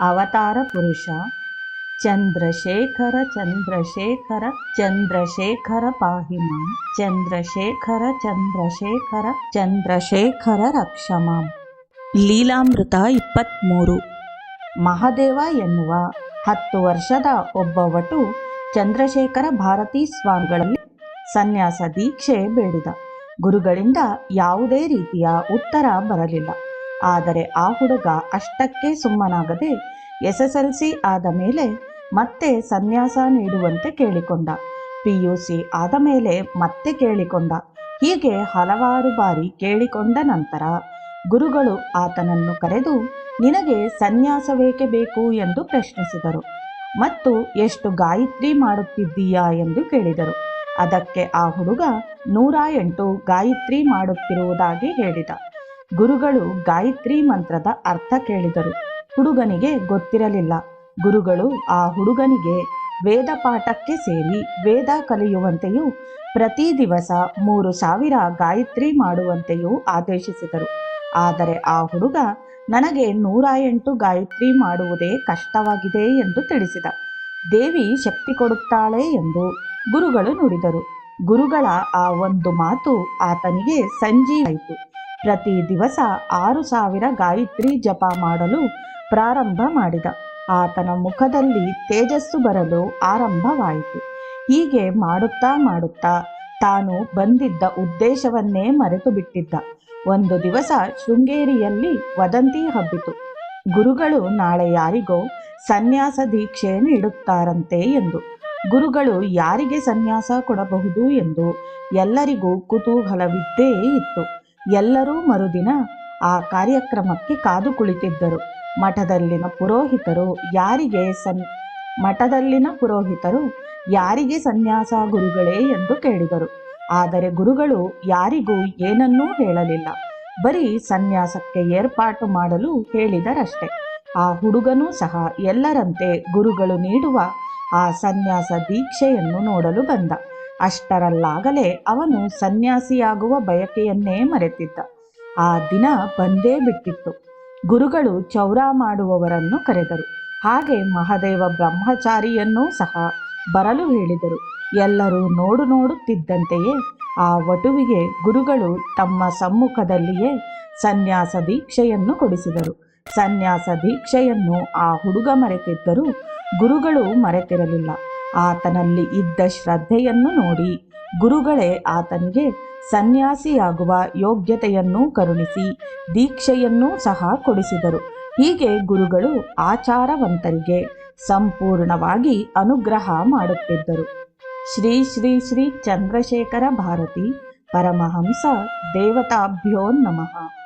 ಅವತಾರ ಪುರುಷ, ಚಂದ್ರಶೇಖರ ಚಂದ್ರಶೇಖರ ಚಂದ್ರಶೇಖರ ಪಾಹಿಮ, ಚಂದ್ರಶೇಖರ ಚಂದ್ರಶೇಖರ ಚಂದ್ರಶೇಖರ ರಕ್ಷಮಾಂ. ಲೀಲಾಮೃತ ಇಪ್ಪತ್ತ್ಮೂರು ಮಹಾದೇವ ಎನ್ನುವ ಹತ್ತು ವರ್ಷದ ಒಬ್ಬ ವಟು ಚಂದ್ರಶೇಖರ ಭಾರತೀ ಸ್ವಾಮಿಗಳಲ್ಲಿ ಸನ್ಯಾಸ ದೀಕ್ಷೆ ಬೇಡಿದ. ಗುರುಗಳಿಂದ ಯಾವುದೇ ರೀತಿಯ ಉತ್ತರ ಬರಲಿಲ್ಲ. ಆದರೆ ಆ ಹುಡುಗ ಅಷ್ಟಕ್ಕೆ ಸುಮ್ಮನಾಗದೆ ಎಸ್ ಎಸ್ ಎಲ್ ಸಿ ಆದ ಮೇಲೆ ಮತ್ತೆ ಸನ್ಯಾಸ ನೀಡುವಂತೆ ಕೇಳಿಕೊಂಡ. ಪಿ ಯು ಸಿ ಆದ ಮೇಲೆ ಮತ್ತೆ ಕೇಳಿಕೊಂಡ. ಹೀಗೆ ಹಲವಾರು ಬಾರಿ ಕೇಳಿಕೊಂಡ ನಂತರ ಗುರುಗಳು ಆತನನ್ನು ಕರೆದು, ನಿನಗೆ ಸನ್ಯಾಸವೇಕೆ ಬೇಕು? ಎಂದು ಪ್ರಶ್ನಿಸಿದರು. ಮತ್ತು ಎಷ್ಟು ಗಾಯತ್ರಿ ಮಾಡುತ್ತಿದ್ದೀಯಾ? ಎಂದು ಕೇಳಿದರು. ಅದಕ್ಕೆ ಆ ಹುಡುಗ, ನೂರ ಎಂಟು ಗಾಯತ್ರಿ ಮಾಡುತ್ತಿರುವುದಾಗಿ ಹೇಳಿದ. ಗುರುಗಳು ಗಾಯತ್ರಿ ಮಂತ್ರದ ಅರ್ಥ ಕೇಳಿದರು. ಹುಡುಗನಿಗೆ ಗೊತ್ತಿರಲಿಲ್ಲ. ಗುರುಗಳು ಆ ಹುಡುಗನಿಗೆ ವೇದ ಪಾಠಕ್ಕೆ ಸೇರಿ ವೇದ ಕಲಿಯುವಂತೆಯೂ ಪ್ರತಿ ದಿವಸ ಮೂರು ಸಾವಿರ ಗಾಯತ್ರಿ ಮಾಡುವಂತೆಯೂ ಆದೇಶಿಸಿದರು. ಆದರೆ ಆ ಹುಡುಗ ನನಗೆ ನೂರ ಎಂಟು ಗಾಯತ್ರಿ ಮಾಡುವುದೇ ಕಷ್ಟವಾಗಿದೆ ಎಂದು ತಿಳಿಸಿದ. ದೇವಿ ಶಕ್ತಿ ಕೊಡುತ್ತಾಳೆ ಎಂದು ಗುರುಗಳು ನುಡಿದರು. ಗುರುಗಳ ಆ ಒಂದು ಮಾತು ಆತನಿಗೆ ಸಂಜೀವಾಯಿತು ಪ್ರತಿ ದಿವಸ ಆರು ಸಾವಿರ ಗಾಯತ್ರಿ ಜಪ ಮಾಡಲು ಪ್ರಾರಂಭ ಮಾಡಿದ. ಆತನ ಮುಖದಲ್ಲಿ ತೇಜಸ್ಸು ಬರಲು ಆರಂಭವಾಯಿತು. ಹೀಗೆ ಮಾಡುತ್ತಾ ಮಾಡುತ್ತಾ ತಾನು ಬಂದಿದ್ದ ಉದ್ದೇಶವನ್ನೇ ಮರೆತು ಬಿಟ್ಟಿದ್ದ ಒಂದು ದಿವಸ ಶೃಂಗೇರಿಯಲ್ಲಿ ವದಂತಿ ಹಬ್ಬಿತು. ಗುರುಗಳು ನಾಳೆ ಯಾರಿಗೋ ಸನ್ಯಾಸ ದೀಕ್ಷೆ ನೀಡುತ್ತಾರಂತೆ ಎಂದು. ಗುರುಗಳು ಯಾರಿಗೆ ಸನ್ಯಾಸ ಕೊಡಬಹುದು ಎಂದು ಎಲ್ಲರಿಗೂ ಕುತೂಹಲವಿದ್ದೇ ಇತ್ತು. ಎಲ್ಲರೂ ಮರುದಿನ ಆ ಕಾರ್ಯಕ್ರಮಕ್ಕೆ ಕಾದು ಕುಳಿತಿದ್ದರು. ಮಠದಲ್ಲಿನ ಪುರೋಹಿತರು ಯಾರಿಗೆ ಸನ್, ಮಠದಲ್ಲಿನ ಪುರೋಹಿತರು ಯಾರಿಗೆ ಸನ್ಯಾಸ ಗುರುಗಳೇ ಎಂದು ಕೇಳಿದರು. ಆದರೆ ಗುರುಗಳು ಯಾರಿಗೂ ಏನನ್ನೂ ಹೇಳಲಿಲ್ಲ. ಬರೀ ಸನ್ಯಾಸಕ್ಕೆ ಏರ್ಪಾಟು ಮಾಡಲು ಹೇಳಿದರಷ್ಟೆ. ಆ ಹುಡುಗನೂ ಸಹ ಎಲ್ಲರಂತೆ ಗುರುಗಳು ನೀಡುವ ಆ ಸನ್ಯಾಸ ದೀಕ್ಷೆಯನ್ನು ನೋಡಲು ಬಂದ. ಅಷ್ಟರಲ್ಲಾಗಲೇ ಅವನು ಸನ್ಯಾಸಿಯಾಗುವ ಬಯಕೆಯನ್ನೇ ಮರೆತಿದ್ದ. ಆ ದಿನ ಬಂದೇ ಬಿಟ್ಟಿತ್ತು. ಗುರುಗಳು ಚೌರ ಮಾಡುವವರನ್ನು ಕರೆದರು. ಹಾಗೆ ಮಹಾದೇವ ಬ್ರಹ್ಮಚಾರಿಯನ್ನೂ ಸಹ ಬರಲು ಹೇಳಿದರು. ಎಲ್ಲರೂ ನೋಡು ನೋಡುತ್ತಿದ್ದಂತೆಯೇ ಆ ವಟುವಿಗೆ ಗುರುಗಳು ತಮ್ಮ ಸಮ್ಮುಖದಲ್ಲಿಯೇ ಸನ್ಯಾಸ ದೀಕ್ಷೆಯನ್ನು ಕೊಡಿಸಿದರು. ಸನ್ಯಾಸ ದೀಕ್ಷೆಯನ್ನು ಆ ಹುಡುಗ ಮರೆತಿದ್ದರೂ ಗುರುಗಳು ಮರೆತಿರಲಿಲ್ಲ. ಆತನಲ್ಲಿ ಇದ್ದ ಶ್ರದ್ಧೆಯನ್ನು ನೋಡಿ ಗುರುಗಳೇ ಆತನಿಗೆ ಸನ್ಯಾಸಿಯಾಗುವ ಯೋಗ್ಯತೆಯನ್ನು ಕರುಣಿಸಿ ದೀಕ್ಷೆಯನ್ನೂ ಸಹ ಕೊಡಿಸಿದರು. ಹೀಗೆ ಗುರುಗಳು ಆಚಾರವಂತರಿಗೆ ಸಂಪೂರ್ಣವಾಗಿ ಅನುಗ್ರಹ ಮಾಡುತ್ತಿದ್ದರು. ಶ್ರೀ ಶ್ರೀ ಶ್ರೀ ಚಂದ್ರಶೇಖರ ಭಾರತಿ ಪರಮಹಂಸ ದೇವತಾಭ್ಯೋ ನಮಃ.